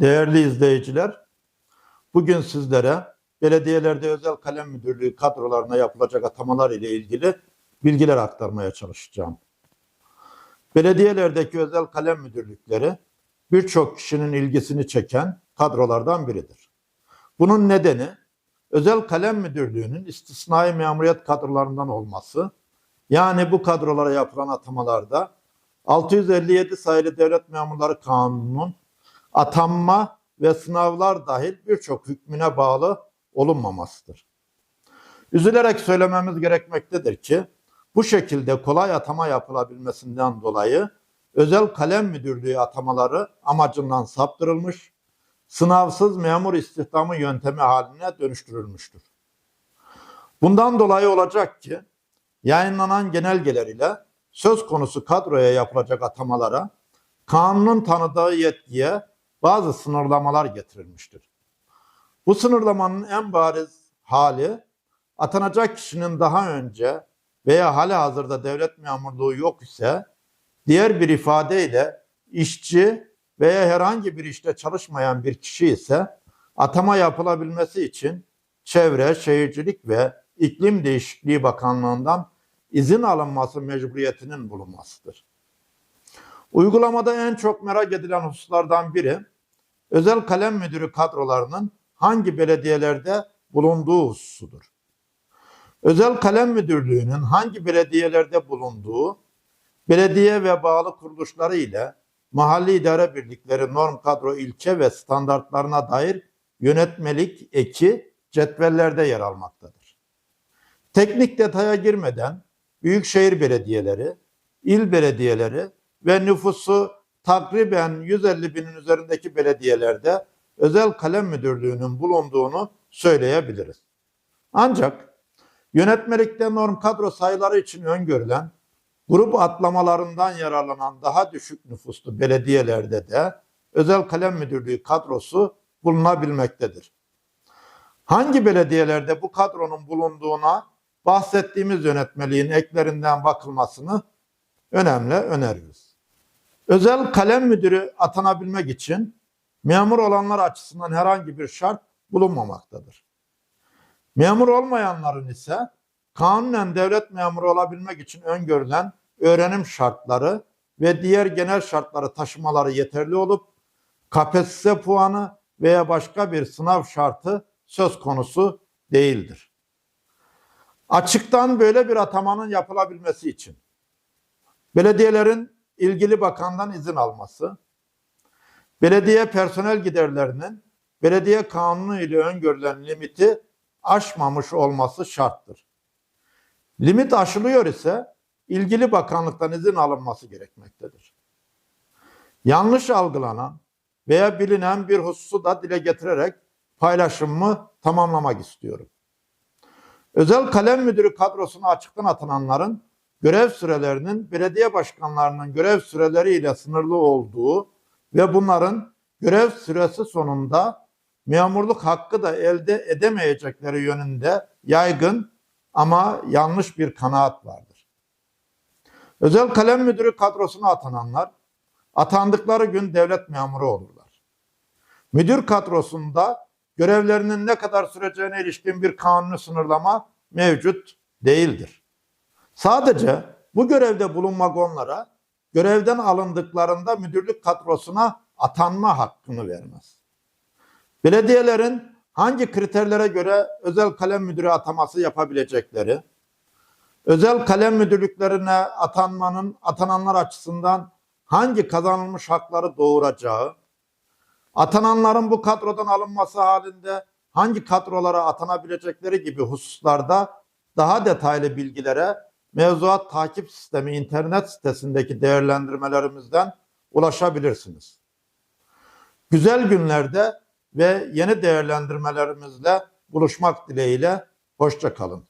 Değerli izleyiciler, bugün sizlere belediyelerde özel kalem müdürlüğü kadrolarına yapılacak atamalar ile ilgili bilgiler aktarmaya çalışacağım. Belediyelerdeki özel kalem müdürlükleri birçok kişinin ilgisini çeken kadrolardan biridir. Bunun nedeni özel kalem müdürlüğünün istisnai memuriyet kadrolarından olması, yani bu kadrolara yapılan atamalarda 657 sayılı devlet memurları kanununun atanma ve sınavlar dahil birçok hükmüne bağlı olunmamasıdır. Üzülerek söylememiz gerekmektedir ki bu şekilde kolay atama yapılabilmesinden dolayı özel kalem müdürlüğü atamaları amacından saptırılmış, sınavsız memur istihdamı yöntemi haline dönüştürülmüştür. Bundan dolayı olacak ki yayınlanan genelgeler ile söz konusu kadroya yapılacak atamalara kanunun tanıdığı yetkiye bazı sınırlamalar getirilmiştir. Bu sınırlamanın en bariz hali atanacak kişinin daha önce veya hali hazırda devlet memurluğu yok ise diğer bir ifadeyle işçi veya herhangi bir işte çalışmayan bir kişi ise atama yapılabilmesi için Çevre, Şehircilik ve İklim Değişikliği Bakanlığı'ndan izin alınması mecburiyetinin bulunmasıdır. Uygulamada en çok merak edilen hususlardan biri özel kalem müdürü kadrolarının hangi belediyelerde bulunduğu hususudur. Özel kalem müdürlüğünün hangi belediyelerde bulunduğu, belediye ve bağlı kuruluşları ile mahalli idare birlikleri norm kadro ilke ve standartlarına dair yönetmelik eki cetvellerde yer almaktadır. Teknik detaya girmeden büyükşehir belediyeleri, il belediyeleri ve nüfusu takriben 150 binin üzerindeki belediyelerde özel kalem müdürlüğünün bulunduğunu söyleyebiliriz. Ancak yönetmelikte norm kadro sayıları için öngörülen grup atlamalarından yararlanan daha düşük nüfuslu belediyelerde de özel kalem müdürlüğü kadrosu bulunabilmektedir. Hangi belediyelerde bu kadronun bulunduğuna bahsettiğimiz yönetmeliğin eklerinden bakılmasını önemli öneriyoruz. Özel kalem müdürü atanabilmek için memur olanlar açısından herhangi bir şart bulunmamaktadır. Memur olmayanların ise kanunen devlet memuru olabilmek için öngörülen öğrenim şartları ve diğer genel şartları taşımaları yeterli olup KPSS puanı veya başka bir sınav şartı söz konusu değildir. Açıktan böyle bir atamanın yapılabilmesi için belediyelerin ilgili bakandan izin alması, belediye personel giderlerinin belediye kanunu ile öngörülen limiti aşmamış olması şarttır. Limit aşılıyor ise ilgili bakanlıktan izin alınması gerekmektedir. Yanlış algılanan veya bilinen bir hususu da dile getirerek paylaşımımı tamamlamak istiyorum. Özel kalem müdürü kadrosuna açıktan atananların görev sürelerinin belediye başkanlarının görev süreleriyle sınırlı olduğu ve bunların görev süresi sonunda memurluk hakkı da elde edemeyecekleri yönünde yaygın ama yanlış bir kanaat vardır. Özel kalem müdürü kadrosuna atananlar atandıkları gün devlet memuru olurlar. Müdür kadrosunda görevlerinin ne kadar süreceğine ilişkin bir kanuni sınırlama mevcut değildir. Sadece bu görevde bulunmak onlara görevden alındıklarında müdürlük kadrosuna atanma hakkını vermez. Belediyelerin hangi kriterlere göre özel kalem müdürü ataması yapabilecekleri, özel kalem müdürlüklerine atanmanın atananlar açısından hangi kazanılmış hakları doğuracağı, atananların bu kadrodan alınması halinde hangi kadrolara atanabilecekleri gibi hususlarda daha detaylı bilgilere mevzuat takip sistemi internet sitesindeki değerlendirmelerimizden ulaşabilirsiniz. Güzel günlerde ve yeni değerlendirmelerimizle buluşmak dileğiyle hoşça kalın.